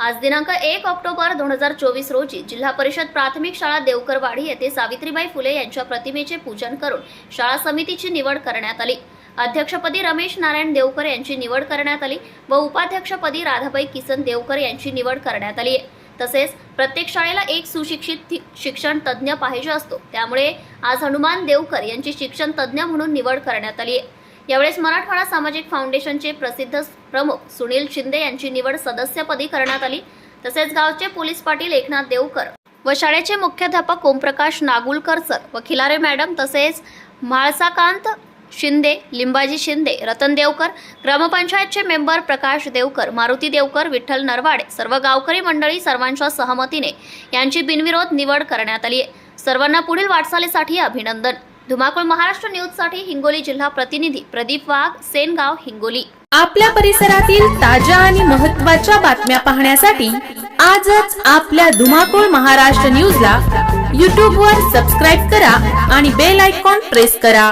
आज दिनांक एक ऑक्टोबर दोन हजार चोवीस रोजी जिल्हा परिषद प्राथमिक शाळा देवकरवाडी येथे सावित्रीबाई फुले यांच्या प्रतिमेचे पूजन करून शाळा समितीची निवड करण्यात आली. अध्यक्षपदी रमेश नारायण देवकर यांची निवड करण्यात आली व उपाध्यक्षपदी राधाबाई किसन देवकर यांची निवड करण्यात आली. आहे तसेच प्रत्येक शाळेला एक सुशिक्षित शिक्षण तज्ज्ञ पाहिजे असतो. त्यामुळे आज हनुमान देवकर यांची शिक्षण तज्ज्ञ म्हणून निवड करण्यात आली आहे. यावेळेस मराठवाडा सामाजिक फाउंडेशनचे प्रसिद्ध प्रमुख सुनील शिंदे यांची निवड सदस्यपदी करण्यात आली. तसेच गावचे पोलीस पाटील एकनाथ देवकर व शाळेचे मुख्याध्यापक ओमप्रकाश नागुलकर सर व खिलारे मॅडम तसेच म्हाळसाकांत शिंदे लिंबाजी शिंदे रतन देवकर ग्रामपंचायतचे मेंबर प्रकाश देवकर मारुती देवकर विठ्ठल नरवाडे सर्व गावकरी मंडळी सर्वांच्या सहमतीने यांची बिनविरोध निवड करण्यात आली आहे सर्वांना पुढील वाटचालीसाठी अभिनंदन. धुमाकूळ महाराष्ट्र न्यूजसाठी हिंगोली जिल्हा प्रतिनिधी प्रदीप वाघ सेनगाव हिंगोली. आपल्या परिसरातील ताज्या आणि महत्त्वाच्या बातम्या पाहण्यासाठी आजच आपल्या धुमाकूळ महाराष्ट्र न्यूजला यूट्यूबवर सबस्क्राईब करा आणि बेल आयकॉन प्रेस करा.